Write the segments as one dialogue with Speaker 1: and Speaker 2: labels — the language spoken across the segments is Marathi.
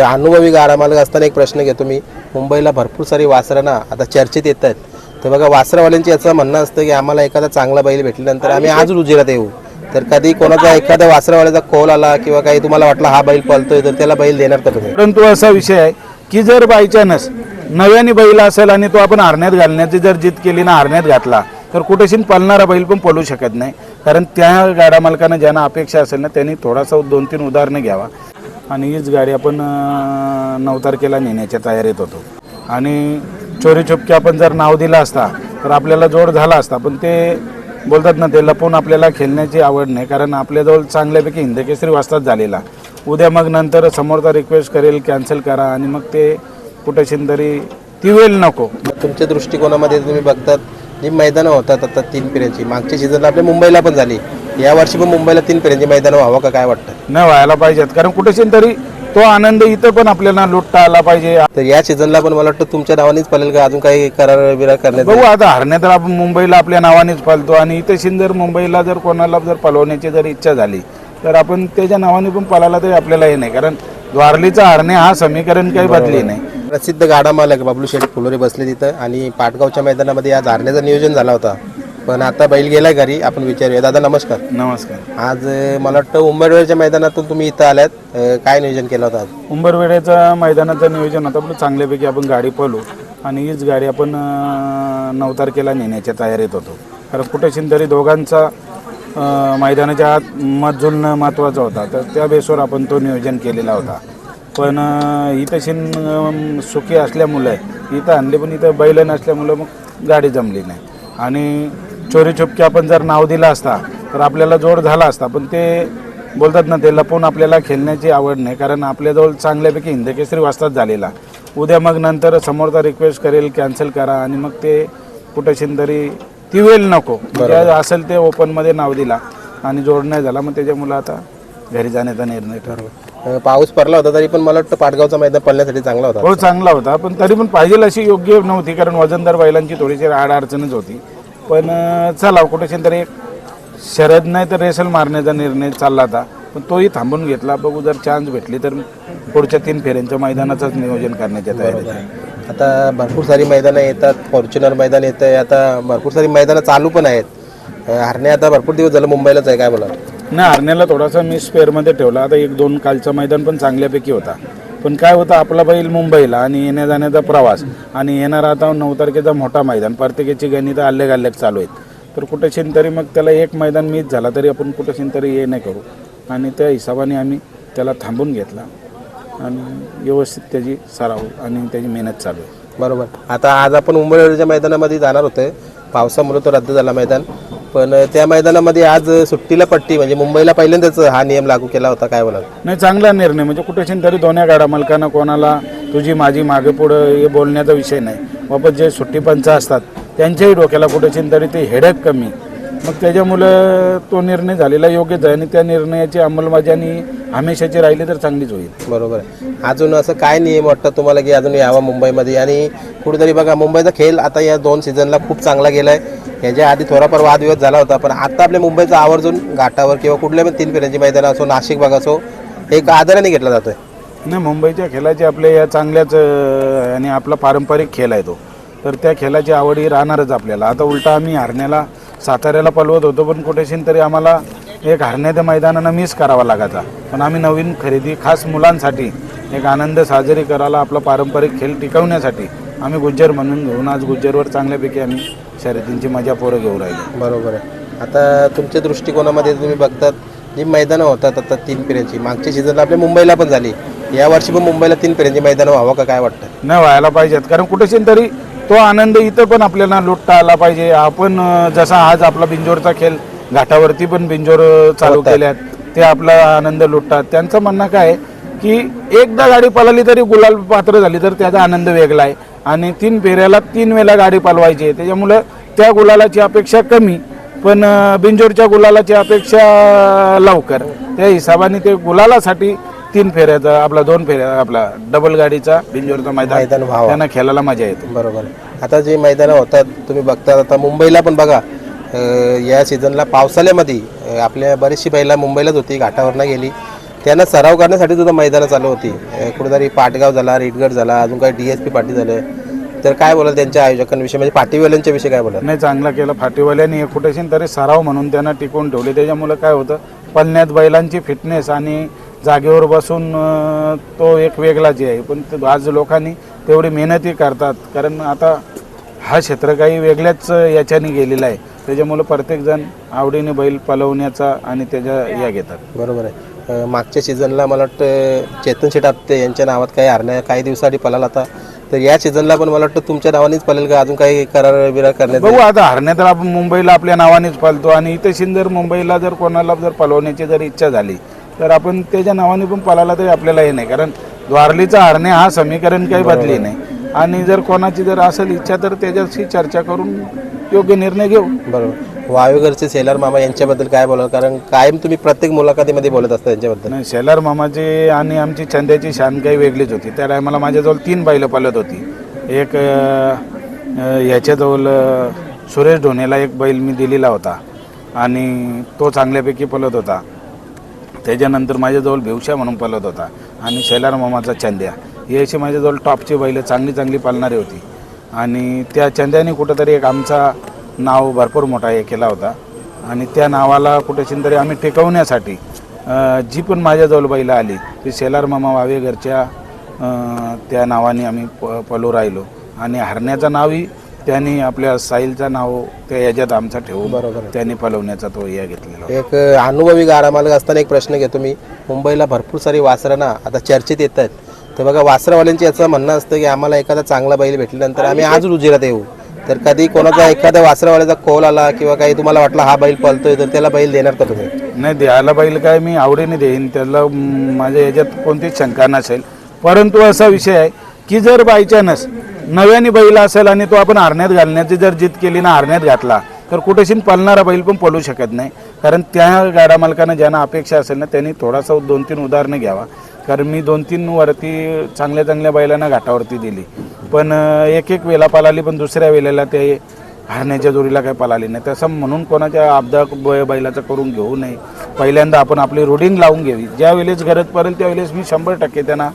Speaker 1: अनुभवी गाडा मालक असताना एक प्रश्न घेतो मी. मुंबईला भरपूर सारी वासरं ना आता चर्चेत येत आहेत तर बघा वासरवाल्यांची याचं म्हणणं असतं की आम्हाला एखादा चांगला बैल भेटल्यानंतर आम्ही आज उजिरात येऊ. तर कधी कोणाचा एखाद्या वासरवाल्याचा कॉल आला किंवा काही तुम्हाला वाटलं हा बैल पळतोय तर त्याला बैल देणार का तुम्ही.
Speaker 2: परंतु असा विषय आहे की जर बायचान्स नव्याने बैल असेल आणि तो आपण हरण्यात घालण्याची जर जिद केली ना हरण्यात घातला तर कुठेशी पळणारा बैल पण पळू शकत नाही. कारण त्या गाड्या मालकांना ज्यांना अपेक्षा असेल ना त्यांनी थोडासा दोन तीन उदाहरणं घ्यावा. आणि हीच गाडी आपण नऊ तारखेला नेण्याच्या तयारीत होतो. आणि चोरी चुपके आपण जर नाव दिलं असता तर आपल्याला जोड झाला असता पण ते बोलतात ना ते लपून आपल्याला खेळण्याची आवड नाही कारण आपल्याजवळ चांगल्यापैकी हिंदकेसरी वाजताच झालेला. उद्या मग नंतर समोरचा रिक्वेस्ट करेल कॅन्सल करा आणि मग ते कुठेशीन तरी ती वेळ नको.
Speaker 1: तुमच्या दृष्टिकोनामध्ये तुम्ही बघतात जी मैदानं होतात आता तीन पिरियडची मागच्या सीझनला आपल्या मुंबईला पण झाली. या वर्षी पण मुंबईला तीन पिढ्यांची मैदानं व्हावं का? काय वाटतं?
Speaker 2: न व्हायला पाहिजेत. कारण कुठेशी तरी तो आनंद इथं पण आपल्याला लुटता आला पाहिजे.
Speaker 1: तर या सीझनला पण मला वाटतं तुमच्या नावानेच पळेल का? अजून काही करार बिरार करण्यात
Speaker 2: बघू आता हरण्यात तर आपण मुंबईला आपल्या नावानेच पालतो. आणि इथे शिन जर मुंबईला जर कोणाला जर पलवण्याची जर इच्छा झाली तर आपण त्याच्या नावाने पण पळायला तरी आपल्याला हे नाही. कारण द्वारलीचा हरणे हा समीकरण काही बदली नाही.
Speaker 1: प्रसिद्ध गाडा मालक बाबलू शेठ फुलोरे बसले तिथं. आणि पाटगावच्या मैदानामध्ये आज हारण्याचं नियोजन झाला होता. पण आता बैल गेलाय घरी आपण विचारूया. दादा नमस्कार.
Speaker 2: नमस्कार.
Speaker 1: आज अं, मला वाटतं उंबरवेळच्या मैदानातून तुम्ही इथं आल्यात. अं, काय नियोजन केलं होतं आज?
Speaker 2: उंबरवेड्याचं मैदानाचं नियोजन होतं आपलं चांगल्यापैकी आपण गाडी पळू आणि हीच गाडी आपण अं, नऊ तारखेला नेण्याच्या तयारीत होतो. कारण कुठेशी तरी दोघांचा अं, मैदानाच्या आत मत जुळणं महत्त्वाचं होता. तर त्या बेसवर आपण तो नियोजन केलेला होता. पण अं, इथं शिन अं, सुखी असल्यामुळे इथं आणले पण इथं बैल नसल्यामुळं मग गाडी जमली नाही. आणि चोरी चुपके आपण जर नाव दिलं असता तर आपल्याला जोड झाला असता पण ते बोलतात ना ते लपून आपल्याला खेळण्याची आवड नाही कारण आपल्याजवळ चांगल्यापैकी हिंदकेसरी वाजताच झालेला. उद्या मग नंतर समोरचा रिक्वेस्ट करेल कॅन्सल करा आणि मग ते कुठेशी तरी ती वेळ नको. म्हणजे असेल ते ओपनमध्ये नाव दिला आणि जोड नाही झाला मग त्याच्यामुळं आता घरी जाण्याचा निर्णय ठरवला
Speaker 1: पाऊस पडला होता तरी पण मला वाटतं पाटगावचा मैदान पळण्यासाठी चांगला होता.
Speaker 2: हो चांगला होता पण तरी पण पाहिजे अशी योग्य नव्हती कारण वजनदार बैलांची थोडीशी आड अडचणच होती. पण चला कुठेशी तरी शरद नाही तर रेसल मारण्याचा निर्णय चालला होता. पण तोही थांबून घेतला. बघू जर चान्स भेटली तर पुढच्या तीन फेऱ्यांच्या मैदानाचंच नियोजन करण्याच्या तयारीत आहे.
Speaker 1: आता भरपूर सारी मैदानं येतात. फॉर्च्युनर मैदान येतं आहे आता भरपूर सारी मैदानं चालू पण आहेत. अं, हरणे आता भरपूर दिवस झालं मुंबईलाच आहे काय बोला
Speaker 2: नाही हरण्याला थोडासा मी स्पेअरमध्ये ठेवला. आता एक दोन कालचा मैदान पण चांगल्यापैकी होता. पण काय होतं आपला बैल मुंबईला आणि येण्या जाण्याचा प्रवास आणि येणार आता नऊ तारखेचा मोठा मैदान प्रत्येकाची गणितं अल्लेग अल्लेग चालू आहेत. तर कुठेशीन तरी मग त्याला एक मैदान मिस झाला तरी आपण कुठेशीन तरी हे नाही करू. आणि त्या हिशोबाने आम्ही त्याला थांबून घेतला आणि व्यवस्थित त्याची सराव आणि त्याची मेहनत चालू आहे.
Speaker 1: बरोबर. आता आज आपण मुंबई मैदानामध्ये जाणार होते. पावसामुळे तो रद्द झाला मैदान. पण त्या मैदानामध्ये आज सुट्टीला पट्टी म्हणजे मुंबईला पहिल्यांदाच हा नियम लागू केला होता काय बोला
Speaker 2: नाही चांगला निर्णय म्हणजे कुठेशीन तरी दोन्ही गाड्या मालकांना कोणाला तुझी माझी मागे पुढं हे बोलण्याचा विषय नाही. बाबत जे सुट्टी पंच असतात त्यांच्याही डोक्याला कुठेशीन तरी ते हेडक कमी. मग त्याच्यामुळं तो निर्णय झालेला योग्यच आहे आणि त्या निर्णयाची अंमलबजावणी हमेशाची राहिली तर चांगलीच होईल.
Speaker 1: बरोबर आहे. अजून असं काय नियम वाटतं तुम्हाला की अजून यावा मुंबईमध्ये? आणि कुठेतरी बघा मुंबईचा खेळ आता या दोन सीझनला खूप चांगला गेलाय. याच्या आधी थोडाफार वादविवाद झाला होता पण आता आपल्या मुंबईचा आवर्जून घाटावर किंवा कुठल्या पण तीन फेऱ्यांची मैदानं असो नाशिक भाग असो एक आदराने घेतला जातोय.
Speaker 2: नाही मुंबईच्या खेळाची आपल्या या चांगल्याच अं, आणि आपला पारंपरिक खेळ आहे तो. तर त्या खेळाची आवड ही राहणारच आपल्याला. आता उलटा आम्ही हरण्याला साताऱ्याला पलवत होतो पण कुठेशी तरी आम्हाला एक हरण्याच्या मैदानानं मिस करावा लागायचा पण आम्ही नवीन खरेदी खास मुलांसाठी एक आनंद साजरी करायला आपला पारंपरिक खेळ टिकवण्यासाठी आम्ही गुज्जर म्हणून घेऊन आज गुज्जरवर चांगल्यापैकी आम्ही शर्यतींची मजा पोरं घेऊ राहिलो.
Speaker 1: बरोबर आहे. आता तुमच्या दृष्टिकोनामध्ये तुम्ही बघतात जी मैदानं होतात आता तीन फेऱ्यांची मागच्या सीझनला आपल्या मुंबईला पण झाली. या वर्षी पण मुंबईला तीन फेऱ्यांची मैदानं व्हावं का काय वाटतं?
Speaker 2: नाही व्हायला पाहिजेत कारण कुठेशी तरी तो आनंद इथं पण आपल्याला लुटता आला पाहिजे. आपण जसा आज आपला बिंजोरचा खेळ घाटावरती पण बिंजोर चालू केल्यात ते आपला आनंद लुटतात. त्यांचं म्हणणं काय की एकदा गाडी पळाली तरी गुलाल पात्र झाली तर त्याचा आनंद वेगळा आहे. आणि तीन फेऱ्याला तीन वेळा गाडी पळवायची आहे. त्याच्यामुळं त्या गुलालाची अपेक्षा कमी पण बिंजोरच्या गुलालाची अपेक्षा लवकर. त्या हिशोबाने ते गुलालासाठी तीन फेऱ्याचा आपला दोन फेऱ्या आपला डबल गाडीचा बिंजोरचा मैदान
Speaker 1: मैदान व्हावं.
Speaker 2: त्यांना खेळायला मजा येते.
Speaker 1: बरोबर. आता जे मैदानं होतात तुम्ही बघता आता मुंबईला पण बघा अं, या सीझनला पावसाळ्यामध्ये अं, आपल्या बरीचशी बैला मुंबईलाच होती घाटावरनं गेली. त्यांना सराव करण्यासाठी सुद्धा मैदानं चालू होती. अं, कुठेतरी पाटगाव झाला रेडगड झाला अजून काही डी एस पी पाटी झालं. तर काय बोलाल त्यांच्या आयोजकांविषयी? म्हणजे पाटीवाल्यांच्या विषयी काय बोलाल?
Speaker 2: नाही चांगला केलं. फाटीवाल्यांनी एक कुठेशी तरी सराव म्हणून त्यांना टिकवून ठेवले. त्याच्यामुळं काय होतं? पळण्यात बैलांची फिटनेस आणि जागेवर बसून तो एक वेगळाच आहे. पण आज लोकांनी तेवढी मेहनतही करतात. कारण आता हा क्षेत्र काही वेगळ्याच याच्याने गेलेला आहे. त्याच्यामुळं प्रत्येकजण आवडीने बैल पलवण्याचा आणि त्याच्या या घेतात.
Speaker 1: बरोबर आहे. मागच्या सीझनला मला वाटतं चेतन शेट आपटे यांच्या नावात काही हरण्या काही दिवसासाठी पळाला होता. तर या सीझनला पण मला वाटतं तुमच्या नावानेच पळेल का? अजून काही करार बिरार करण्यात
Speaker 2: बघू आता हरण्या तर आपण मुंबईला आपल्या नावानेच पालतो आणि इथे जर मुंबईला जर कोणाला जर पलवण्याची जर इच्छा झाली तर आपण त्याच्या नावाने पण पळाला तरी आपल्याला हे नाही. कारण द्वारलीचा हरणे हा समीकरण काही बदली नाही. आणि जर कोणाची जर असेल इच्छा तर त्याच्याशी चर्चा करून योग्य निर्णय घेऊ.
Speaker 1: बरोबर. वायुगरचे सेलर मामा यांच्याबद्दल काय बोलाल? कारण कायम तुम्ही प्रत्येक मुलाखतीमध्ये बोलत असता यांच्याबद्दल.
Speaker 2: नाही शेलार मामाची आणि आमची चंद्याची शान काही वेगळीच होती. त्या टायमाला माझ्याजवळ तीन बैलं पळत होती. एक अं, अं, याच्याजवळ अं, सुरेश ढोणेला एक बैल मी दिलेला होता. आणि तो चांगल्यापैकी पळत होता. त्याच्यानंतर माझ्याजवळ भेवशा म्हणून पलत होता आणि शेलार मामाचा चंद्या. ही अशी माझ्याजवळ टॉपची बैलं चांगली चांगली पालणारी होती. आणि त्या चंद्याने कुठंतरी एक आमचा नाव भरपूर मोठा हे केला होता. आणि त्या नावाला कुठेशी तरी आम्ही टिकवण्यासाठी जी पण माझ्याजवळ बैलं आली ती शेलार मामा वावे घरच्या त्या नावाने आम्ही प पलू राहिलो. आणि हरण्याचं नावही त्यांनी आपल्या साईलचं नाव त्या याच्यात आमचा ठेवून
Speaker 1: बरोबर आहे.
Speaker 2: त्यांनी पलवण्याचा तो हे घेतलेला होता.
Speaker 1: एक अनुभवी गाडा मालक असताना एक प्रश्न घेतो मी. मुंबईला भरपूर सारी वासरं ना आता चर्चेत येत आहेत. तर बघा वासरवाल्यांची याचं म्हणणं असतं की आम्हाला एखादा चांगला बैल भेटल्यानंतर आम्ही आज रुजिरात येऊ. तर कधी कोणाचा एखाद्या वासरवाल्याचा कॉल आला किंवा काही तुम्हाला वाटलं हा बैल पळतोय तर त्याला बैल देणार का तुम्ही?
Speaker 2: नाही द्यायला बैल काय मी आवडीने देईन. त्याला म, माझ्या याच्यात कोणतीच शंका नसेल. परंतु असा विषय आहे की जर बायचान्स नव्याने बैल असेल आणि तो आपण हरण्यात घालण्याची जर जिद केली ना हरण्यात घातला तर कुठेशी पळणारा बैल पण पळू शकत नाही. कारण त्या गाडा मालकानं ज्यांना अपेक्षा असेल ना त्यांनी थोडासा दोन तीन उदाहरणं घ्यावा. कारण मी दोन तीन वरती चांगल्या चांगल्या बैलांना घाटावरती दिली. पण एक एक वेळा पळाली पण दुसऱ्या वेळेला ते हरण्याच्या जोडीला काही पळाली नाही. तसं म्हणून कोणाच्या आपदा बैलाचं करून घेऊ नये. पहिल्यांदा आपण आपली रुटीन लावून घ्यावी. ज्या वेळेस गरज पडेल त्यावेळेस मी शंभर टक्के त्यांना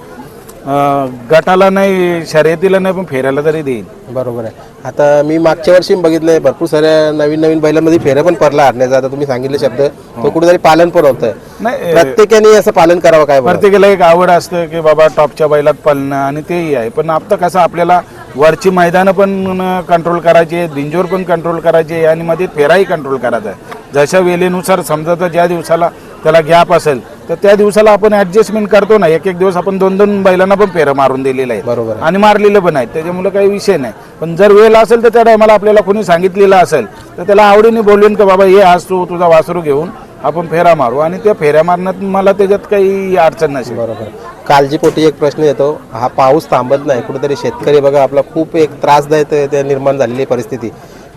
Speaker 2: गटाला नाही शर्यतीला नाही पण फेरायला तरी देईन.
Speaker 1: बरोबर आहे. आता मी मागच्या वर्षी बघितलंय भरपूर साऱ्या नवीन नवीन बैलांमध्ये फेऱ्या पण पडला हरण्याचा आता तुम्ही सांगितले शब्द तो कुठेतरी पालन पण होतंय.
Speaker 2: नाही
Speaker 1: प्रत्येकाने असं पालन करावं काय?
Speaker 2: प्रत्येकाला एक आवड असतं की बाबा टॉपच्या बैलात पळणं आणि तेही आहे. पण आता कसं आपल्याला वरची मैदानं पण कंट्रोल करायची आहे भिंजोर पण कंट्रोल करायची आहे आणि मध्ये फेराही कंट्रोल करायचा आहे. जशा वेळेनुसार समजा तर ज्या दिवसाला त्याला गॅप असेल तर त्या दिवसाला आपण ऍडजस्टमेंट करतो ना. एक एक दिवस आपण दोन दोन बैलांना पण फेरं मारून दिलेलं आहे.
Speaker 1: बरोबर.
Speaker 2: आणि मारलेलं पण आहे. त्याच्यामुळे काही विषय नाही. पण जर वेळ असेल तर त्या टायमाला आपल्याला कोणी सांगितलेलं असेल तर त्याला आवडीने बोलवेन का बाबा ये आज तू तुझा वासरू घेऊन आपण फेरा मारू. आणि त्या फेऱ्या मारण्यात मला त्याच्यात काही अडचण नसेल.
Speaker 1: बरोबर. काळजीपोटी एक प्रश्न येतो. हा पाऊस थांबत नाही. कुठेतरी शेतकरी बघा आपला खूप एक त्रासदायक निर्माण झालेली परिस्थिती.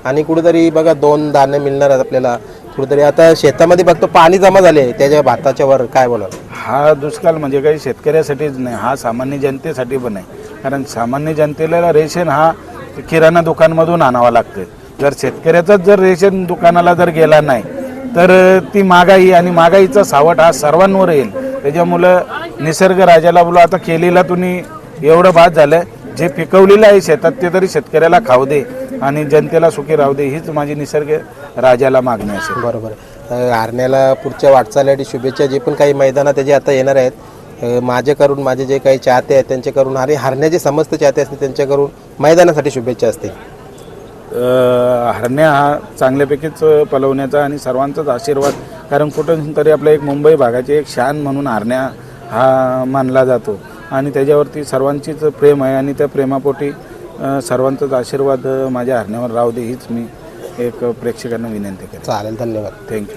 Speaker 1: आणि कुठेतरी बघा दोन दाणे मिळणार आहेत आपल्याला. कुठेतरी आता शेतामध्ये बघतो पाणी जमा झाले त्याच्या भाताच्या वर काय बोलाल?
Speaker 2: हा दुष्काळ म्हणजे काही शेतकऱ्यासाठीच नाही हा सामान्य जनतेसाठी पण आहे कारण सामान्य जनतेला रेशन हा किराणा दुकानमधून आणावा लागतं जर शेतकऱ्याचाच जर रेशन दुकानाला जर गेला नाही तर ती महागाई आणि महागाईचा सावट हा सर्वांवर येईल. त्याच्यामुळं निसर्ग राजाला बोलू आता केलेला तुम्ही एवढं बाद झालं जे पिकवलेलं आहे शेतात ते तरी शेतकऱ्याला खाऊ दे आणि जनतेला सुखी राहू दे हीच माझी निसर्ग राजाला मागणी असेल
Speaker 1: बरोबर. हरण्याला पुढच्या वाटचालीसाठी शुभेच्छा जे पण काही मैदानात त्याचे आता येणार आहेत अं, माझ्याकडून माझे जे काही चाहते आहेत त्यांच्याकडून आणि हरण्याचे समस्त चाहते असतील त्यांच्याकडून मैदानासाठी शुभेच्छा असतील.
Speaker 2: हरण्या हा चांगल्यापैकीच पलवण्याचा आणि सर्वांचाच आशीर्वाद कारण कुठं तरी आपल्या एक मुंबई भागाची एक शान म्हणून हरण्या हा मानला जातो. आणि त्याच्यावरती सर्वांचीच प्रेम आहे आणि त्या प्रेमापोटी सर्वांचाच आशीर्वाद माझ्या हरण्यावर राहू दे हीच मी एक प्रेक्षकांना विनंती करतो
Speaker 1: चालेल धन्यवाद.
Speaker 2: थँक्यू